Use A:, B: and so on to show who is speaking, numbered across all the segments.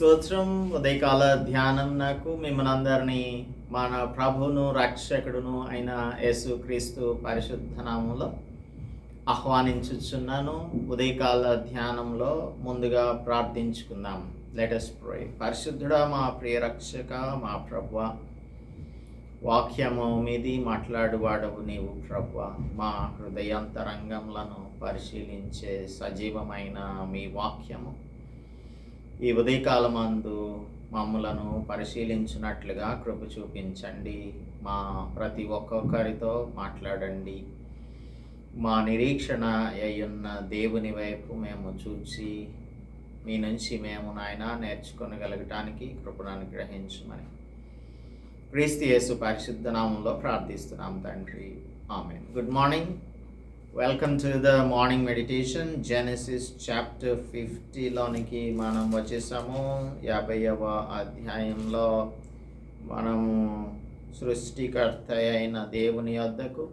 A: స్తోత్రం ఉదయకాల ధ్యానం నాకు మిమ్మల్ని అందరినీ మన ప్రభువును రక్షకుడును అయిన యేసు క్రీస్తు పరిశుద్ధ నామంలో ఆహ్వానించుచున్నాను. ఉదయకాల ధ్యానంలో ముందుగా ప్రార్థించుకుందాం. లెటస్ ప్రే పరిశుద్ధుడా మా ప్రియ రక్షక మా ప్రభు వాక్యము మీది మాట్లాడువాడవు నీవు ప్రభు మా హృదయాంతరంగంలను పరిశీలించే సజీవమైన మీ వాక్యము. ఈ ఉదయకాలమందు మమ్మలను పరిశీలించినట్లుగా కృప చూపించండి. మా ప్రతి ఒక్కొక్కరితో మాట్లాడండి. మా నిరీక్షణ అయ్యున్న దేవుని వైపు మేము చూచి మీ నుంచి మేము నాయన నేర్చుకొనగలగటానికి కృపను అనుగ్రహించమని క్రీస్తు యేసు పరిశుద్ధ నామంలో ప్రార్థిస్తున్నాం తండ్రి. ఆమె good morning. Welcome to the morning meditation Genesis chapter ఫిఫ్టీలోనికి మనం వచ్చేసాము. యాభైవ అధ్యాయంలో మనము సృష్టికర్త అయిన దేవుని వద్దకు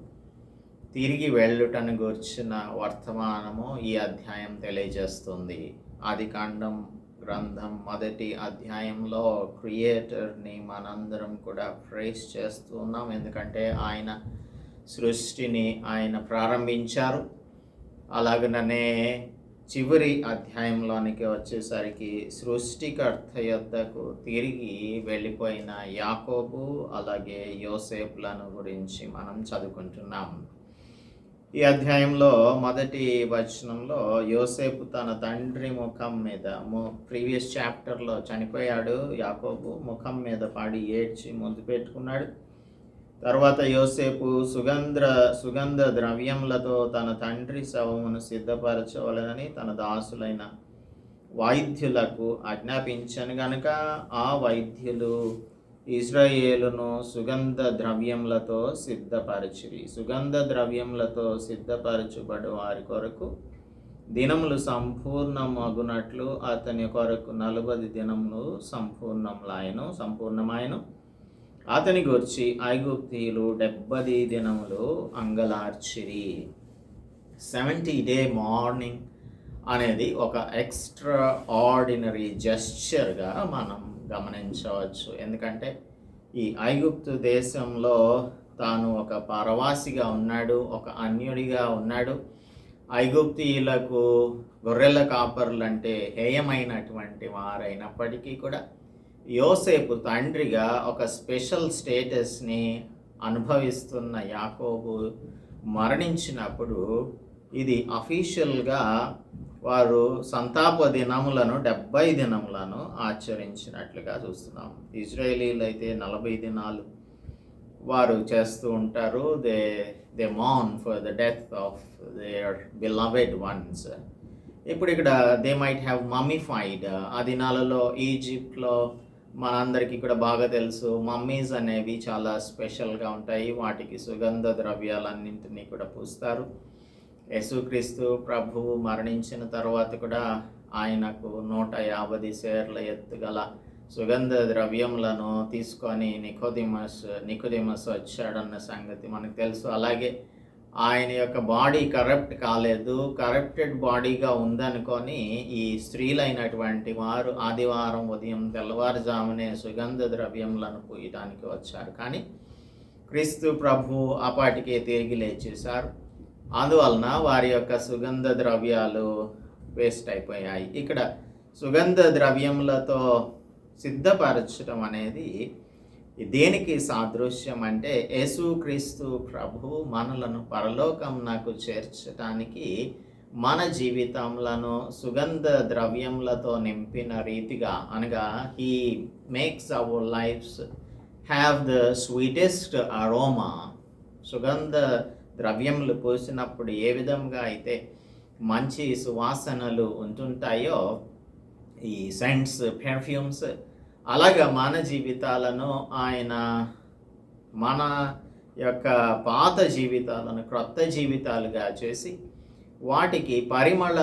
A: తిరిగి వెళ్ళుటను గుర్చిన వర్తమానము ఈ అధ్యాయం తెలియజేస్తుంది. ఆది కాండం గ్రంథం మొదటి అధ్యాయంలో క్రియేటర్ని మనందరం కూడా ప్రేస్ చేస్తున్నాం ఎందుకంటే ఆయన సృష్టిని ఆయన ప్రారంభించారు. అలాగనే చివరి అధ్యాయంలోనికి వచ్చేసరికి సృష్టికర్త యొద్దకు తిరిగి వెళ్ళిపోయిన యాకోబు అలాగే యోసేపులను గురించి మనం చదువుకుంటున్నాం. ఈ అధ్యాయంలో మొదటి వచనంలో యోసేపు తన తండ్రి ముఖం మీద ప్రీవియస్ చాప్టర్లో చనిపోయాడు. యాకోబు ముఖం మీద పాడి ఏడ్చి ముందు పెట్టుకున్నాడు. తర్వాత యోసేపు సుగంధ సుగంధ ద్రవ్యములతో తన తండ్రి శవమును సిద్ధపరచవలనని తన దాసులైన వైద్యులకు ఆజ్ఞాపించను గనక ఆ వైద్యులు ఇజ్రాయేలును సుగంధ ద్రవ్యములతో సిద్ధపరచిరి సుగంధ ద్రవ్యములతో సిద్ధపరచుబడి వారి కొరకు దినములు సంపూర్ణమగునట్లు అతని కొరకు నలభై దినములు సంపూర్ణములాయను సంపూర్ణమాయను. అతని గురించి ఐగుప్తీయులు డెబ్బది దినములు అంగలార్చిరి. సెవెంటీ డే మార్నింగ్ అనేది ఒక ఎక్స్ట్రా ఆర్డినరీ జెస్చర్గా మనం గమనించవచ్చు. ఎందుకంటే ఈ ఐగుప్తు దేశంలో తాను ఒక పరవాసిగా ఉన్నాడు ఒక అన్యుడిగా ఉన్నాడు. ఐగుప్తీయులకు గొర్రెల కాపర్లు అంటే హేయమైనటువంటి వారైనప్పటికీ కూడా యోసేపు తండ్రిగా ఒక స్పెషల్ స్టేటస్ని అనుభవిస్తున్న యాకోబు మరణించినప్పుడు ఇది అఫీషియల్గా వారు సంతాప దినములను డెబ్బై దినములను ఆచరించినట్లుగా చూస్తున్నాం. ఇజ్రాయేలీలు అయితే నలభై దినాలు వారు చేస్తూ ఉంటారు. They they Maan for the death of their beloved ones. ఇప్పుడు ఇక్కడ దే మైట్ హ్యావ్ మమ్మిఫైడ్ ఆ దినాలలో ఈజిప్ట్లో మనందరికీ కూడా బాగా తెలుసు. మమ్మీస్ అనేవి చాలా స్పెషల్గా ఉంటాయి. వాటికి సుగంధ ద్రవ్యాలన్నింటినీ కూడా పూస్తారు. యేసుక్రీస్తు ప్రభువు మరణించిన తర్వాత కూడా ఆయనకు నూట యాభై సేర్ల ఎత్తుగల సుగంధ ద్రవ్యములను తీసుకొని నికోదిమస్ నికోదిమస్ వచ్చాడన్న సంగతి మనకు తెలుసు. అలాగే ఆయన యొక్క బాడీ కరప్ట్ కాలేదు. కరప్టెడ్ బాడీగా ఉందనుకొని ఈ స్త్రీలైనటువంటి వారు ఆదివారం ఉదయం తెల్లవారుజామునే సుగంధ ద్రవ్యములను పూయటానికి వచ్చారు. కానీ క్రీస్తు ప్రభు అపాటికే తిరిగి లేచేశారు. అందువలన వారి యొక్క సుగంధ ద్రవ్యాలు వేస్ట్ అయిపోయాయి. ఇక్కడ సుగంధ ద్రవ్యములతో సిద్ధపరచడం అనేది దేనికి సాదృశ్యం అంటే యేసుక్రీస్తు ప్రభు మనలను పరలోకం నాకు చేర్చడానికి మన జీవితంలో సుగంధ ద్రవ్యములతో నింపిన రీతిగా అనగా he makes our lifes have the sweetest aroma సుగంధ ద్రవ్యములు పోసినప్పుడు ఏ విధంగా అయితే మంచి సువాసనలు ఉంటుంటాయో ఈ సెంట్స్ పెర్ఫ్యూమ్స్ అలాగా మన జీవితాలను ఆయన మన యొక్క పాత జీవితాలను క్రొత్త జీవితాలుగా చేసి వాటికి పరిమళ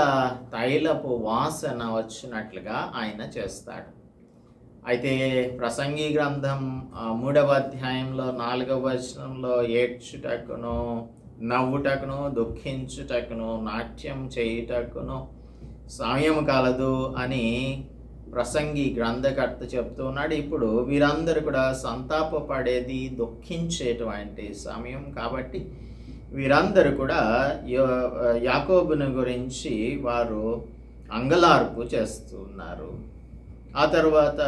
A: తైలపు వాసన వచ్చినట్లుగా ఆయన చేస్తాడు. అయితే ప్రసంగి గ్రంథం మూడవ అధ్యాయంలో నాలుగవ వచనంలో ఏడ్చుటకును నవ్వుటకును దుఃఖించుటకును నాట్యం చేయుటకును సమయం కలదు అని ప్రసంగి గ్రంథకర్త చెప్తూ ఉన్నాడు ఇప్పుడు వీరందరూ కూడా సంతాపపడేది దుఃఖించేటువంటి సమయం కాబట్టి వీరందరూ కూడా యాకోబుని గురించి వారు అంగలార్పు చేస్తున్నారు. ఆ తర్వాత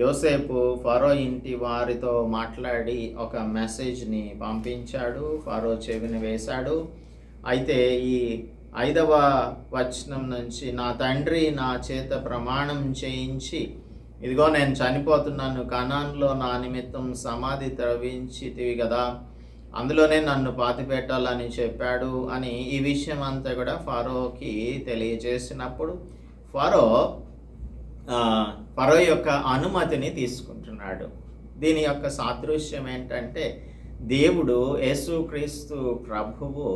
A: యోసేపు ఫరో ఇంటి వారితో మాట్లాడి ఒక మెసేజ్ని పంపించాడు ఫరో చెవిని వేశాడు. అయితే ఈ ఐదవ వచనం నుంచి నా తండ్రి నా చేత ప్రమాణం చేయించి ఇదిగో నేను చనిపోతున్నాను కణాన్లో నా నిమిత్తం సమాధి త్రవించితివి కదా అందులోనే నన్ను పాతిపెట్టాలని చెప్పాడు అని ఈ విషయం అంతా కూడా ఫారోకి తెలియజేసినప్పుడు ఫరో ఫరో యొక్క అనుమతిని తీసుకుంటున్నాడు. దీని యొక్క సాదృశ్యం ఏంటంటే దేవుడు యేసుక్రీస్తు ప్రభువు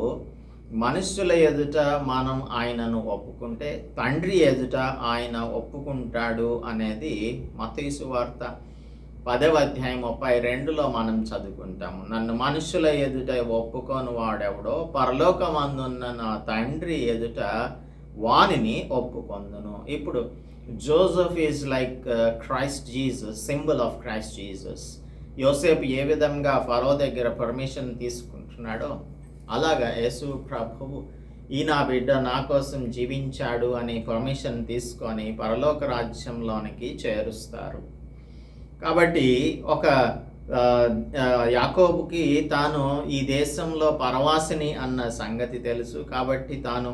A: మనుషుల ఎదుట మనం ఆయనను ఒప్పుకుంటే తండ్రి ఎదుట ఆయన ఒప్పుకుంటాడు అనేది మతీసు వార్త పదవ అధ్యాయం ముప్పై రెండులో మనం చదువుకుంటాము. నన్ను మనుషుల ఎదుట ఒప్పుకొని వాడెవడో పరలోకమందున్న నా తండ్రి ఎదుట వానిని ఒప్పుకొందును. ఇప్పుడు Joseph is like uh, Christ Jesus symbol of Christ Jesus. యోసేపు ఏ విధంగా ఫరో దగ్గర పర్మిషన్ తీసుకుంటున్నాడో అలాగా యేసు ప్రభువు ఈ నా బిడ్డ నా కోసం జీవించాడు అని పర్మిషన్ తీసుకొని పరలోక రాజ్యంలోనికి చేరుస్తారు. కాబట్టి ఒక యాకోబుకి తాను ఈ దేశంలో పరవాసిని అన్న సంగతి తెలుసు. కాబట్టి తాను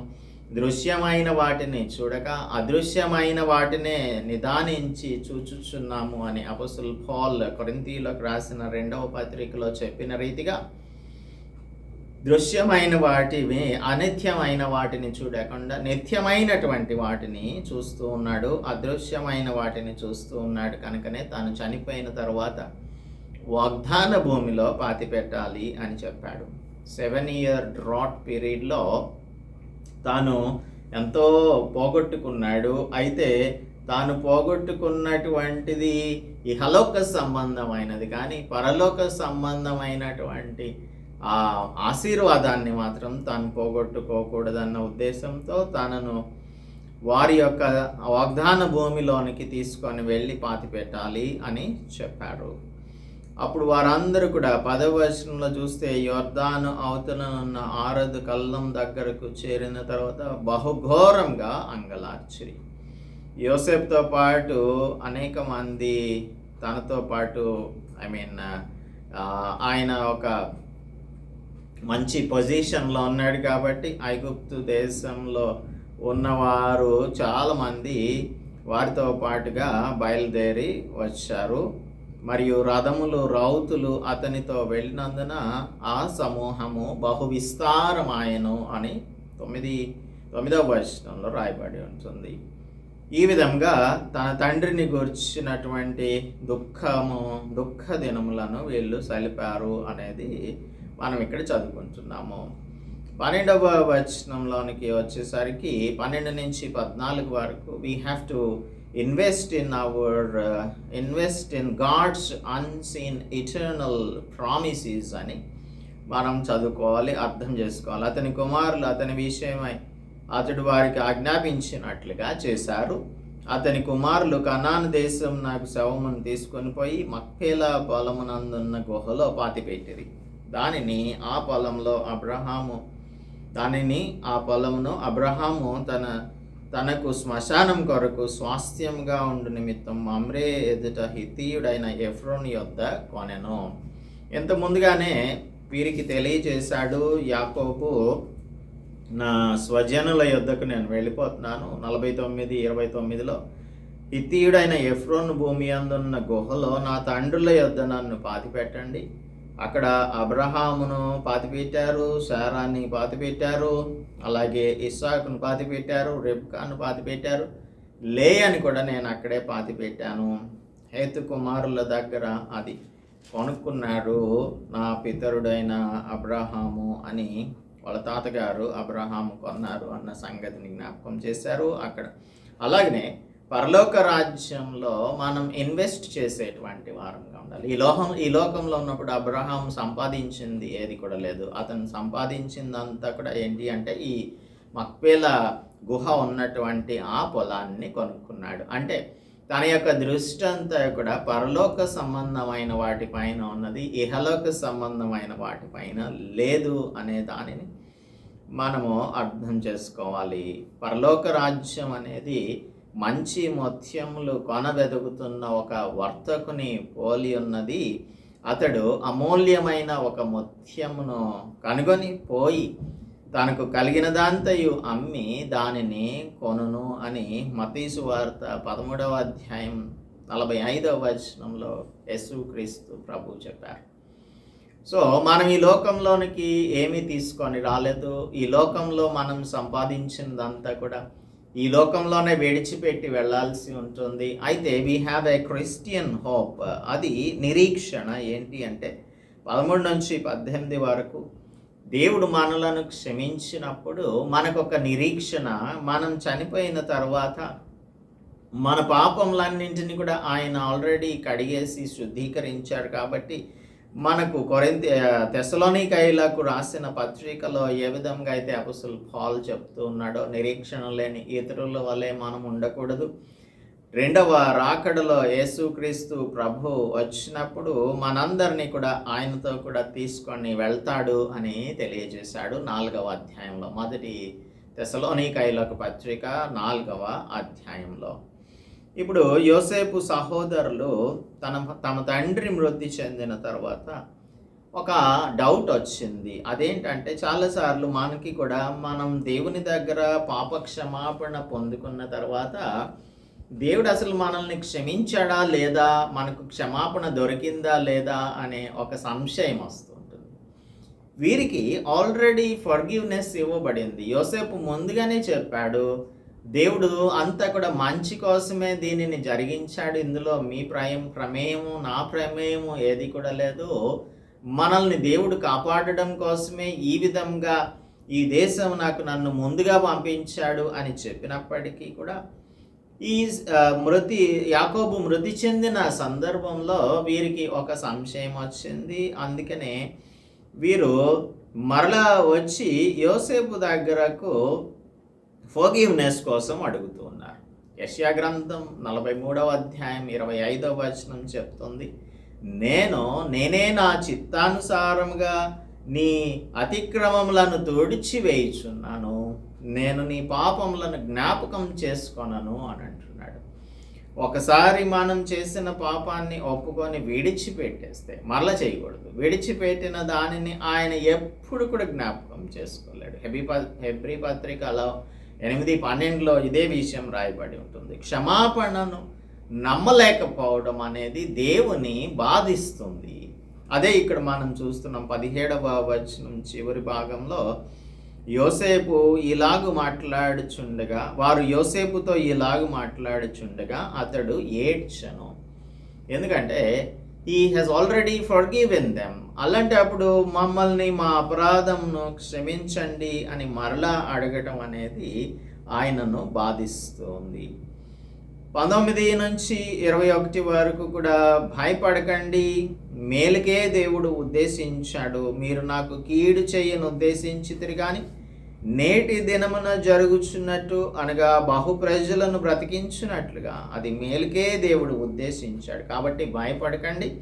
A: దృశ్యమైన వాటిని చూడక అదృశ్యమైన వాటినే నిదానించి చూచుచున్నాము అని అపసుల్ ఫాల్ కొరింతీలోకి రాసిన రెండవ పత్రికలో చెప్పిన రీతిగా దృశ్యమైన వాటివి అనిత్యమైన వాటిని చూడకుండా నిత్యమైనటువంటి వాటిని చూస్తూ ఉన్నాడు అదృశ్యమైన వాటిని చూస్తూ ఉన్నాడు కనుకనే తాను చనిపోయిన తర్వాత వాగ్దాన భూమిలో పాతి పెట్టాలి అని చెప్పాడు. సెవెన్ ఇయర్ డ్రాట్ పీరియడ్లో తాను ఎంతో పోగొట్టుకున్నాడు. అయితే తాను పోగొట్టుకున్నటువంటిది ఇహలోక సంబంధమైనది కానీ పరలోక సంబంధమైనటువంటి ఆ ఆశీర్వాదాన్ని మాత్రం తాను పోగొట్టుకోకూడదన్న ఉద్దేశంతో తనను వారి యొక్క వాగ్దాన భూమిలోనికి తీసుకొని వెళ్ళి పాతి పెట్టాలి అని చెప్పారు అప్పుడు వారందరూ కూడా పదవచనంలో చూస్తే యోర్ధాను అవతలనున్న ఆరదు కళ్ళం దగ్గరకు చేరిన తర్వాత బహుఘోరంగా అంగలార్చిరి. యోసెఫ్తో పాటు అనేక మంది తనతో పాటు ఐ మీన్ ఆయన ఒక మంచి పొజిషన్లో ఉన్నాడు కాబట్టి ఐగుప్తు దేశంలో ఉన్నవారు చాలామంది వారితో పాటుగా బయలుదేరి వచ్చారు. మరియు రథములు రౌతులు అతనితో వెళ్ళినందున ఆ సమూహము బహు విస్తారమాయను అని తొమ్మిది తొమ్మిదవ వచనంలో రాయబడి ఉంటుంది. ఈ విధంగా తన తండ్రిని గుర్చినటువంటి దుఃఖము దుఃఖ దినములను వీళ్ళు సలిపారు అనేది మనం ఇక్కడ చదువుకుంటున్నాము. పన్నెండవ వచనంలోనికి వచ్చేసరికి పన్నెండు నుంచి పద్నాలుగు వరకు we have to invest in our invest in God's unseen eternal promises అని మనం చదువుకోవాలి అర్థం చేసుకోవాలి. అతని కుమారులు అతని విషయమై అతడు వారికి ఆజ్ఞాపించినట్లుగా చేశారు. అతని కుమారులు కనాన్ దేశం నాకు శవమును తీసుకొని పోయి మక్పేల పొలమునందున్న గుహలో పాతిపెట్టిరి. దానిని ఆ పొలంలో అబ్రహాము దానిని ఆ పొలమును అబ్రహాము తన తనకు శ్మశానం కొరకు స్వాస్థ్యంగా ఉండు నిమిత్తం మమ్రే ఎదుట హితీయుడైన ఎఫ్రోన్ యొద్ద కొనెను. ఇంత ముందుగానే వీరికి తెలియజేశాడు యాకోబు నా స్వజనుల యొద్దకు నేను వెళ్ళిపోతున్నాను. నలభై తొమ్మిది ఇరవై తొమ్మిదిలో హితీయుడైన ఎఫ్రోన్ భూమి అందున్న గుహలో నా తండ్రుల యొద్ద నన్ను పాతిపెట్టండి. అక్కడ అబ్రహామును పాతిపెట్టారు శారాన్ని పాతిపెట్టారు అలాగే ఇస్సాకును పాతిపెట్టారు రెబ్కాను పాతిపెట్టారు. లే అని కూడా నేను అక్కడే పాతిపెట్టాను. హేతు కుమారుల దగ్గర అది కొనుక్కున్నాడు నా పితరుడైన అబ్రహాము అని వాళ్ళ తాతగారు అబ్రహాము కొన్నారు అన్న సంగతిని జ్ఞాపకం చేశారు అక్కడ. అలాగనే పరలోక రాజ్యంలో మనం ఇన్వెస్ట్ చేసేటువంటి వారంగా ఉండాలి. ఈ లోహం ఈ లోకంలో ఉన్నప్పుడు అబ్రహాం సంపాదించింది ఏది కూడా లేదు. అతను సంపాదించిందంతా కూడా ఏంటి అంటే ఈ మక్పేల గుహ ఉన్నటువంటి ఆ పొలాన్ని కొనుక్కున్నాడు. అంటే తన యొక్క దృష్టి అంతా కూడా పరలోక సంబంధమైన వాటిపైన ఉన్నది ఇహలోక సంబంధమైన వాటిపైన లేదు అనే దానిని మనము అర్థం చేసుకోవాలి. పరలోక రాజ్యం అనేది మంచి మొత్యములు కొనవెదుగుతున్న ఒక వర్తకుని పోలి ఉన్నది. అతడు అమూల్యమైన ఒక ముత్యమును కనుగొని పోయి తనకు కలిగిన దాంతయు అమ్మి దానిని కొనును అని మతీసు వార్త పదమూడవ అధ్యాయం నలభై ఐదవ వచనంలో యేసుక్రీస్తు ప్రభు చెప్పారు. సో మనం ఈ లోకంలోనికి ఏమీ తీసుకొని రాలేదు. ఈ లోకంలో మనం సంపాదించినదంతా కూడా ఈ లోకంలోనే విడిచిపెట్టి వెళ్ళాల్సి ఉంటుంది. అయితే we have a Christian hope అది నిరీక్షణ. ఏంటి అంటే పదమూడు నుంచి పద్దెనిమిది వరకు దేవుడు మనలను క్షమించినప్పుడు మనకు ఒక నిరీక్షణ. మనం చనిపోయిన తర్వాత మన పాపములన్నింటినీ కూడా ఆయన ఆల్రెడీ కడిగేసి శుద్ధీకరించాడు కాబట్టి మనకు కొరింత తెసలోనికైలకు రాసిన పత్రికలో ఏ విధంగా అయితే అపసులు పాల్ చెప్తూ ఉన్నాడో నిరీక్షణ లేని ఇతరుల వలె మనం ఉండకూడదు. రెండవ రాకడలో యేసుక్రీస్తు ప్రభు వచ్చినప్పుడు మనందరినీ కూడా ఆయనతో కూడా తీసుకొని వెళ్తాడు అని తెలియజేశాడు నాలుగవ అధ్యాయంలో. మొదటి తెసలోనికైలకు పత్రిక నాలుగవ అధ్యాయంలో. ఇప్పుడు యోసేపు సహోదరులు తన తమ తండ్రి మృతి చెందిన తర్వాత ఒక డౌట్ వచ్చింది. అదేంటంటే చాలాసార్లు మనకి కూడా మనం దేవుని దగ్గర పాప క్షమాపణ పొందుకున్న తర్వాత దేవుడు అసలు మనల్ని క్షమించాడా లేదా? మనకు క్షమాపణ దొరికిందా లేదా? అనే ఒక సంశయం వస్తుంటుంది. వీరికి ఆల్రెడీ ఫర్గివ్నెస్ ఇవ్వబడింది. యోసేపు ముందుగానే చెప్పాడు దేవుడు అంతా కూడా మంచి కోసమే దీనిని జరిగించాడు. ఇందులో మీ ప్రయం ప్రమేయము నా ప్రమేయము ఏది కూడా లేదు. మనల్ని దేవుడు కాపాడడం కోసమే ఈ విధంగా ఈ దేశం నాకు నన్ను ముందుగా పంపించాడు అని చెప్పినప్పటికీ కూడా ఈ మృతి యాకోబు మృతి చెందిన సందర్భంలో వీరికి ఒక సంశయం వచ్చింది. అందుకనే వీరు మరలా వచ్చి యోసేపు దగ్గరకు ఫోగివ్నెస్ కోసం అడుగుతూ ఉన్నారు. యశ్యా గ్రంథం నలభై మూడవ అధ్యాయం ఇరవై ఐదవ వచనం చెప్తుంది నేను నేనే నా చిత్తానుసారముగా నీ అతిక్రమములను తుడిచివేయుచున్నాను నేను నీ పాపములను జ్ఞాపకం చేసుకొనను అని అంటున్నాడు. ఒకసారి మనం చేసిన పాపాన్ని ఒప్పుకొని విడిచిపెట్టేస్తే మరల చేయకూడదు. విడిచిపెట్టిన దానిని ఆయన ఎప్పుడు కూడా జ్ఞాపకం చేసుకోలేడు. హెబీ ప హెబ్రి పత్రికలో ఎనిమిది పన్నెండులో ఇదే విషయం రాయబడి ఉంటుంది. క్షమాపణను నమ్మలేకపోవడం అనేది దేవుని బాధిస్తుంది. అదే ఇక్కడ మనం చూస్తున్నాం పదిహేడవ వచనం చివరి భాగంలో యోసేపు ఇలాగు మాట్లాడుచుండగా వారు యోసేపుతో ఇలాగు మాట్లాడుచుండగా అతడు ఏడ్చను. ఎందుకంటే he has already forgiven them అలాంటి అప్పుడు మమ్మల్ని మా అపరాధంను క్షమించండి అని మరలా అడగటం అనేది ఆయనను బాధిస్తుంది. పంతొమ్మిది నుంచి ఇరవై ఒకటి వరకు కూడా భయపడకండి. మేలుకే దేవుడు ఉద్దేశించాడు. మీరు నాకు కీడు చేయను ఉద్దేశించితిరి కానీ నేటి దినమున జరుగుచున్నట్టు అనగా బహు ప్రజలను బ్రతికించినట్లుగా అది మేలుకే దేవుడు ఉద్దేశించాడు. కాబట్టి భయపడకండి.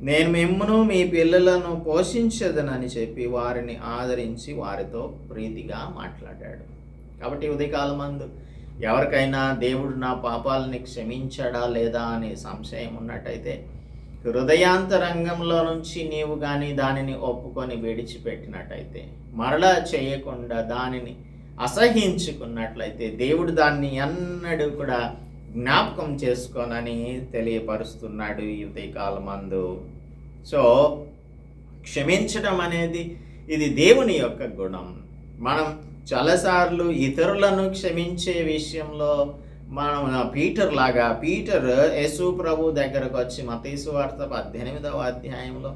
A: నేను మిమ్మను మీ పిల్లలను పోషించదనని చెప్పి వారిని ఆదరించి వారితో ప్రీతిగా మాట్లాడాడు. కాబట్టి ఉదయకాలమందు ఎవరికైనా దేవుడు నా పాపాలని క్షమించాడా లేదా అనే సంశయం ఉన్నట్టయితే హృదయాంతరంగంలో నుంచి నీవు కానీ దానిని ఒప్పుకొని విడిచిపెట్టినట్టయితే మరలా చేయకుండా దానిని అసహించుకున్నట్లయితే దేవుడు దాన్ని ఎన్నడూ కూడా జ్ఞాపకం చేసుకోనని తెలియపరుస్తున్నాడు ఈ ఉదయకాలమందు. సో క్షమించడం అనేది ఇది దేవుని యొక్క గుణం. మనం చాలాసార్లు ఇతరులను క్షమించే విషయంలో మనం పీటర్ లాగా పీటర్ యేసు ప్రభు దగ్గరకు వచ్చి మతీసు వార్త పద్దెనిమిదవ అధ్యాయంలో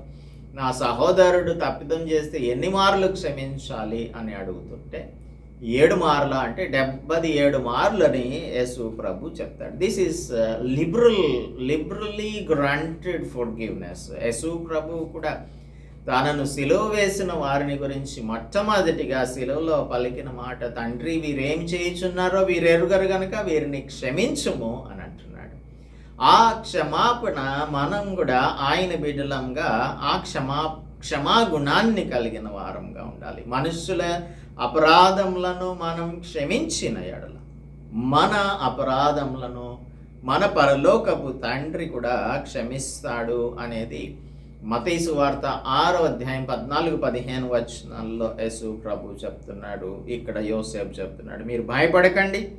A: నా సహోదరుడు తప్పిదం చేస్తే ఎన్ని మార్లు క్షమించాలి అని అడుగుతుంటే ఏడు మార్ల అంటే డెబ్బది ఏడు మార్లని యేసు ప్రభు చెప్తాడు. This is liberal liberally granted forgiveness యేసు ప్రభు కూడా తనను సిలువ వేసిన వారిని గురించి మొట్టమొదటిగా సిలువలో పలికిన మాట తండ్రి వీరేం చేయుచున్నారో వీరెరుగరు గనక వీరిని క్షమించుము అని అంటున్నాడు. ఆ క్షమాపణ మనం కూడా ఆయన బిడ్డలంగా ఆ క్షమా క్షమాగుణాన్ని కలిగిన వారంగా ఉండాలి. మనుషుల అపరాధములను మనం క్షమించిన ఎడల. మన అపరాధములను మన పరలోకపు తండ్రి కూడా క్షమిస్తాడు అనేది మతేసు వార్త ఆరో అధ్యాయం పద్నాలుగు పదిహేను వచనాల్లో యేసు ప్రభు చెప్తున్నాడు. ఇక్కడ యోసేపు చెప్తున్నాడు. మీరు భయపడకండి.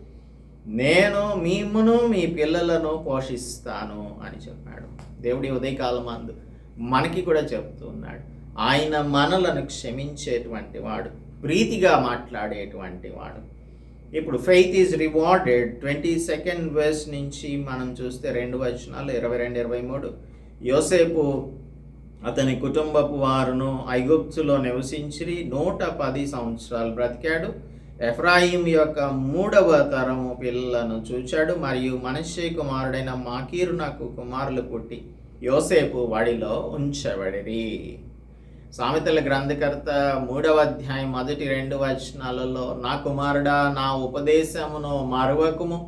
A: నేను మిమ్మును మీ పిల్లలను పోషిస్తాను అని చెప్పాడు. దేవుడి ఉదయకాలం అందు మనకి కూడా చెప్తున్నాడు. ఆయన మనలను క్షమించేటువంటి వాడు ప్రీతిగా మాట్లాడేటువంటి వాడు. ఇప్పుడు faith is rewarded twenty second verse నుంచి మనం చూస్తే రెండు వచనాలు ఇరవై రెండు ఇరవై మూడు. యోసేపు అతని కుటుంబపు వారును ఐగుప్తులో నివసించి నూట పది సంవత్సరాలు బ్రతికాడు. ఎఫ్రాయిం యొక్క మూడవ తరము పిల్లలను చూచాడు. మరియు మనిషి కుమారుడైన మాకీరు నాకు కుమారులు పుట్టి యోసేపు వాడిలో ఉంచబడిరి. సామెతల గ్రంథకర్త మూడవ అధ్యాయం మొదటి రెండు వచనాలలో నా కుమారుడా నా ఉపదేశమును మరువకుము.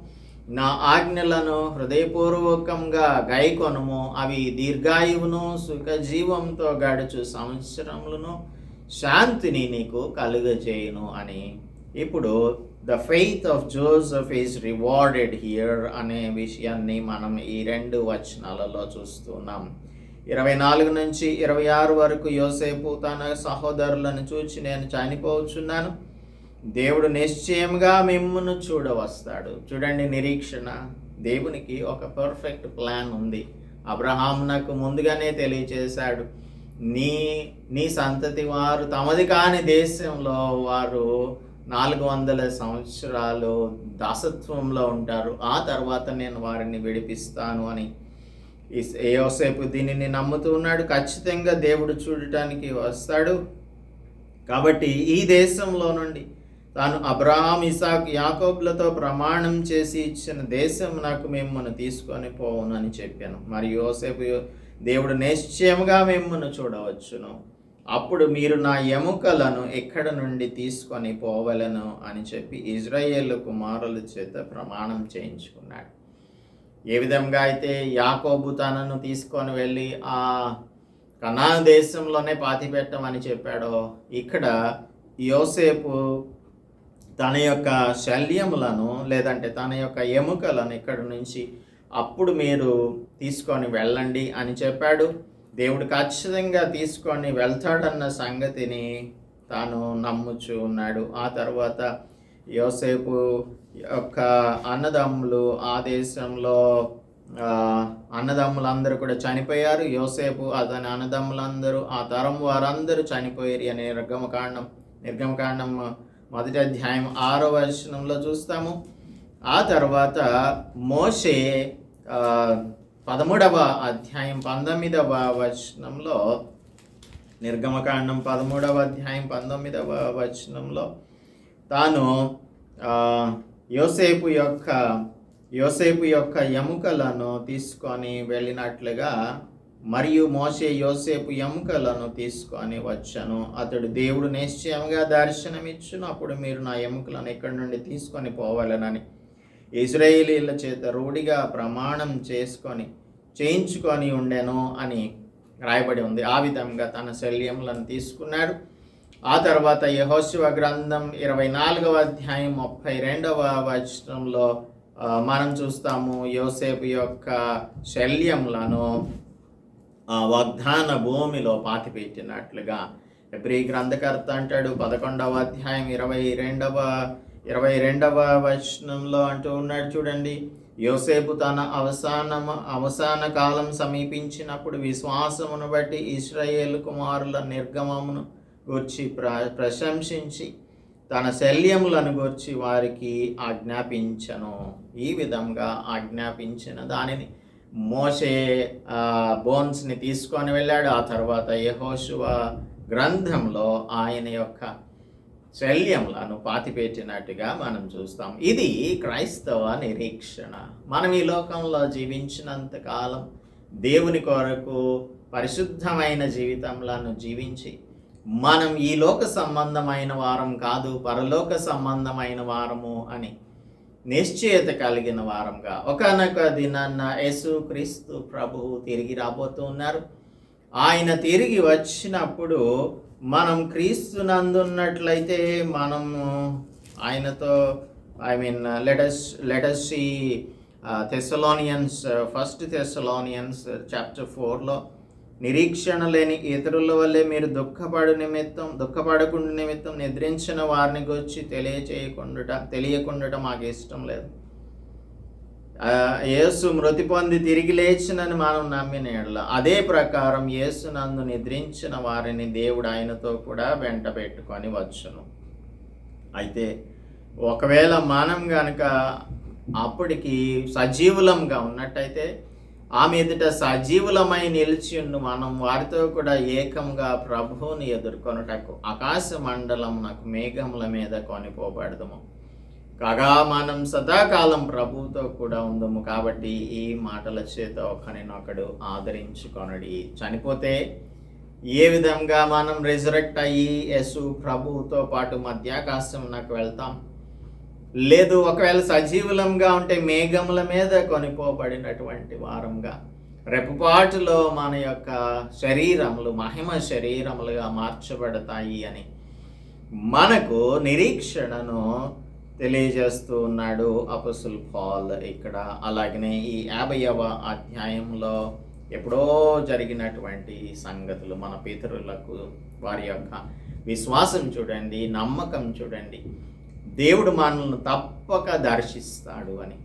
A: నా ఆజ్ఞలను హృదయపూర్వకంగా గైకొనము అవి దీర్ఘాయువును సుఖజీవంతో గడుచు సంవత్సరములను శాంతిని నీకు కలుగజేయును అని. ఇప్పుడు the faith of Joseph is rewarded here అనే విషయాన్ని మనం ఈ రెండు వచనాలలో చూస్తున్నాం. ఇరవై నాలుగు నుంచి ఇరవై ఆరు వరకు యోసేపు తన సహోదరులను చూచి నేను చనిపోవచ్చున్నాను. దేవుడు నిశ్చయంగా మిమ్మును చూడవస్తాడు. చూడండి నిరీక్షణ. దేవునికి ఒక పర్ఫెక్ట్ ప్లాన్ ఉంది. అబ్రహాం నాకు ముందుగానే తెలియచేశాడు. నీ నీ సంతతి వారు తమది కాని దేశంలో వారు నాలుగు వందల సంవత్సరాలు దాసత్వంలో ఉంటారు. ఆ తర్వాత నేను వారిని విడిపిస్తాను అని యోసేపు దీనిని నమ్ముతూ ఉన్నాడు. ఖచ్చితంగా దేవుడు చూడటానికి వస్తాడు. కాబట్టి ఈ దేశంలో నుండి తాను అబ్రహాం ఇసాక్ యాకోబులతో ప్రమాణం చేసి ఇచ్చిన దేశం నాకు మిమ్మల్ని తీసుకొని పోవును అని చెప్పాను. మరి యోసేపు దేవుడు నిశ్చయముగా మిమ్మల్ని చూడవచ్చును. అప్పుడు మీరు నా ఎముకలను ఎక్కడ నుండి తీసుకొని పోవలను అని చెప్పి ఇజ్రాయేల్ కుమారుల చేత ప్రమాణం చేయించుకున్నాడు. ఏ విధంగా అయితే యాకోబు తనను తీసుకొని వెళ్ళి ఆ కనా దేశంలోనే పాతిపెట్టమని చెప్పాడో ఇక్కడ యోసేపు తన యొక్క శల్యములను లేదంటే తన యొక్క ఎముకలను ఇక్కడ నుంచి అప్పుడు మీరు తీసుకొని వెళ్ళండి అని చెప్పాడు. దేవుడు ఖచ్చితంగా తీసుకొని వెళ్తాడన్న సంగతిని తాను నమ్ముచు ఉన్నాడు. ఆ తర్వాత యోసేపు యొక్క అన్నదమ్ములు ఆ దేశంలో అన్నదమ్ములందరూ కూడా చనిపోయారు. యోసేపు అతని అన్నదమ్ములందరూ ఆ తరం వారందరూ చనిపోయారు అనే నిర్గమకాండం నిర్గమకాండం మొదటి అధ్యాయం ఆరో వచనంలో చూస్తాము. ఆ తర్వాత మోషే పదమూడవ అధ్యాయం పంతొమ్మిదవ వచనంలో నిర్గమకాండం పదమూడవ అధ్యాయం పంతొమ్మిదవ వచనంలో తాను యోసేపు యొక్క యోసేపు యొక్క ఎముకలను తీసుకొని వెళ్ళినట్లుగా మరియు మోసే యోసేపు ఎముకలను తీసుకొని వచ్చాను. అతడు దేవుడు నిశ్చయంగా దర్శనమిచ్చినప్పుడు మీరు నా ఎముకలను ఎక్కడి నుండి తీసుకొని పోవాలనని. ఇజ్రాయేలీల చేత రూఢిగా ప్రమాణం చేసుకొని చేయించుకొని ఉండెను అని రాయబడి ఉంది. ఆ విధంగా తన శల్యములను తీసుకున్నాడు. ఆ తర్వాత యహోశివ గ్రంథం ఇరవై నాలుగవ అధ్యాయం ముప్పై రెండవ వచనంలో మనం చూస్తాము యోసేపు యొక్క శల్యములను. వాగ్దాన భూమిలో పాతిపెట్టినట్లుగా. ఎబ్రి గ్రంథకర్త అంటాడు పదకొండవ అధ్యాయం ఇరవై రెండవ ఇరవై రెండవ వచనంలో అంటూ ఉన్నాడు చూడండి యోసేపు తన అవసానం అవసాన కాలం సమీపించినప్పుడు విశ్వాసమును బట్టి ఇస్రాయేల్ కుమారుల నిర్గమమును గూర్చి ప్ర ప్రశంసించి తన శల్యములను గూర్చి వారికి ఆజ్ఞాపించను. ఈ విధంగా ఆజ్ఞాపించిన దానిని మోసే బోన్స్ని తీసుకొని వెళ్ళాడు. ఆ తర్వాత యహోశువ గ్రంథంలో ఆయన యొక్క శల్యములను పాతిపెట్టినట్టుగా మనం చూస్తాం. ఇది క్రైస్తవ నిరీక్షణ. మనం ఈ లోకంలో జీవించినంత కాలం దేవుని కొరకు పరిశుద్ధమైన జీవితంలను జీవించి మనం ఈ లోక సంబంధమైన వారం కాదు పరలోక సంబంధమైన వారము అని నిశ్చయత కలిగిన వారంగా. ఒకనొక దినాన్న యేసు క్రీస్తు ప్రభువు తిరిగి రాబోతూ ఉన్నారు. ఆయన తిరిగి వచ్చినప్పుడు మనం క్రీస్తు నందున్నట్లయితే మనము ఆయనతో I mean let us let us ఈ థెసలోనియన్స్ ఫస్ట్ థెసలోనియన్స్ చాప్టర్ ఫోర్లో నిరీక్షణ లేని ఇతరుల వల్లే మీరు దుఃఖపడు నిమిత్తం దుఃఖపడకుండా నిమిత్తం నిద్రించిన వారిని గురించి తెలియచేయకుండా తెలియకుండా మాకు ఇష్టం లేదు. యేసు మృతి పొంది తిరిగి లేచినని మనం నమ్మిన ఎడల అదే ప్రకారం యేసు నందు నిద్రించిన వారిని దేవుడు ఆయనతో కూడా వెంట పెట్టుకొని వచ్చును. అయితే ఒకవేళ మనం గనక అప్పటికి సజీవులంగా ఉన్నట్టయితే ఆమె ఎదుట సజీవులమై నిలిచి ఉండు మనం వారితో కూడా ఏకంగా ప్రభువుని ఎదుర్కొనుటకు ఆకాశ మండలం నాకు మేఘముల మీద కొనిపోబడదము. కాగా మనం సదాకాలం ప్రభువుతో కూడా ఉందము కాబట్టి ఈ మాటల చేత ఒకరినొకడు ఆదరించుకొనడి. చనిపోతే ఏ విధంగా మనం రిజరెక్ట్ అయ్యి యసు ప్రభువుతో పాటు మధ్యాకాశం నాకు వెళ్తాం? లేదు ఒకవేళ సజీవులంగా ఉంటే మేఘముల మీద కొనిపోబడినటువంటి వారంగా రెపపాటులో మన యొక్క శరీరములు మహిమ శరీరములుగా మార్చబడతాయి అని మనకు నిరీక్షణను తెలియజేస్తూ ఉన్నాడు అపసుల్ పాల్ ఇక్కడ. అలాగనే ఈ యాభైవ అధ్యాయంలో ఎప్పుడో జరిగినటువంటి సంగతులు మన పితరులకు వారి యొక్క విశ్వాసం చూడండి నమ్మకం చూడండి. దేవుడు మనల్ని తప్పక దర్శిస్తాడు అని.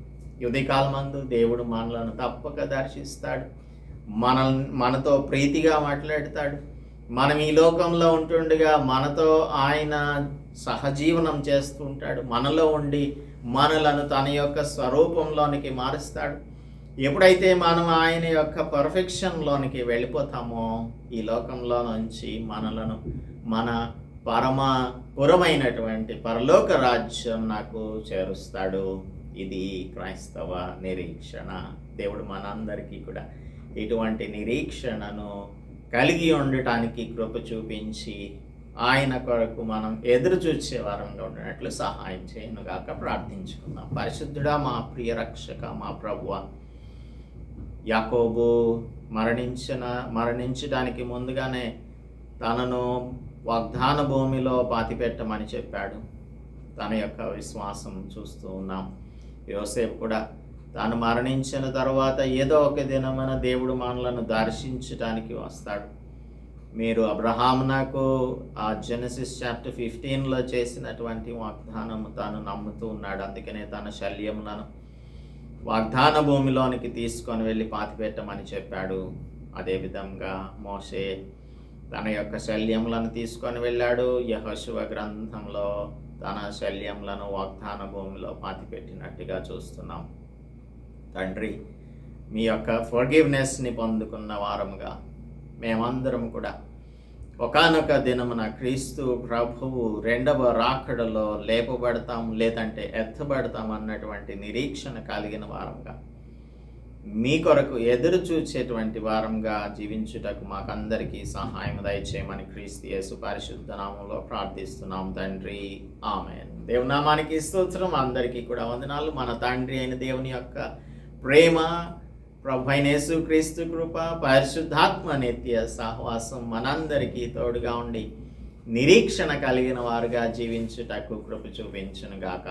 A: ఉదయకాలమందు దేవుడు మనలను తప్పక దర్శిస్తాడు. మనల్ని మనతో ప్రీతిగా మాట్లాడతాడు. మనం ఈ లోకంలో ఉంటుండగా మనతో ఆయన సహజీవనం చేస్తూ ఉంటాడు. మనలో ఉండి మనలను తన యొక్క స్వరూపంలోనికి మారుస్తాడు. ఎప్పుడైతే మనం ఆయన యొక్క పర్ఫెక్షన్లోనికి వెళ్ళిపోతామో ఈ లోకంలో నుంచి మనలను మన పరమ పురమైనటువంటి పరలోక రాజ్యం నాకు చేరుస్తాడు. ఇది క్రైస్తవ నిరీక్షణ. దేవుడు మనందరికీ కూడా ఇటువంటి నిరీక్షణను కలిగి ఉండటానికి కృప చూపించి ఆయన కొరకు మనం ఎదురు చూసే వారంగా ఉండినట్లు సహాయం చేయను గాక ప్రార్థించుకుందాం. పరిశుద్ధుడా మా ప్రియ రక్షక మా ప్రభువ యాకోబు మరణించిన మరణించడానికి ముందుగానే తనను వాగ్దాన భూమిలో పాతిపెట్టమని చెప్పాడు. తన యొక్క విశ్వాసం చూస్తూ ఉన్నాం. యోసేపు కూడా తాను మరణించిన తర్వాత ఏదో ఒక దినమైన దేవుడు మనలను దర్శించడానికి వస్తాడు. మీరు అబ్రహాం నాకు ఆ జెనసిస్ చాప్టర్ ఫిఫ్టీన్లో చేసినటువంటి వాగ్దానం తాను నమ్ముతూ ఉన్నాడు. అందుకనే తన శల్యములను వాగ్దాన భూమిలోనికి తీసుకొని వెళ్ళి పాతిపెట్టమని చెప్పాడు. అదేవిధంగా మోసే తన యొక్క శల్యములను తీసుకొని వెళ్ళాడు. యహశివ గ్రంథంలో తన శల్యములను వాగ్దాన భూమిలో పాతిపెట్టినట్టుగా చూస్తున్నాం. తండ్రి మీ యొక్క ఫర్గివ్నెస్ని పొందుకున్న వారముగా మేమందరం కూడా ఒకానొక దినమున క్రీస్తు ప్రభువు రెండవ రాకడలో లేపబడతాం లేదంటే ఎత్తబడతాం అన్నటువంటి నిరీక్షణ కలిగిన వారంగా మీ కొరకు ఎదురు చూచేటువంటి వారంగా జీవించుటకు మాకందరికీ సహాయం దయచేయమని క్రీస్తు యేసు పరిశుద్ధ నామంలో ప్రార్థిస్తున్నాం తండ్రి. ఆమె దేవునామానికి స్తోత్రం. అందరికీ కూడా వందనాలు. మన తండ్రి అయిన దేవుని యొక్క ప్రేమ ప్రభు అయిన యేసు క్రీస్తు కృప పరిశుద్ధాత్మ నిత్య సహవాసం మనందరికీ తోడుగా ఉండి నిరీక్షణ కలిగిన వారుగా జీవించుటకు కృప చూపించను గాక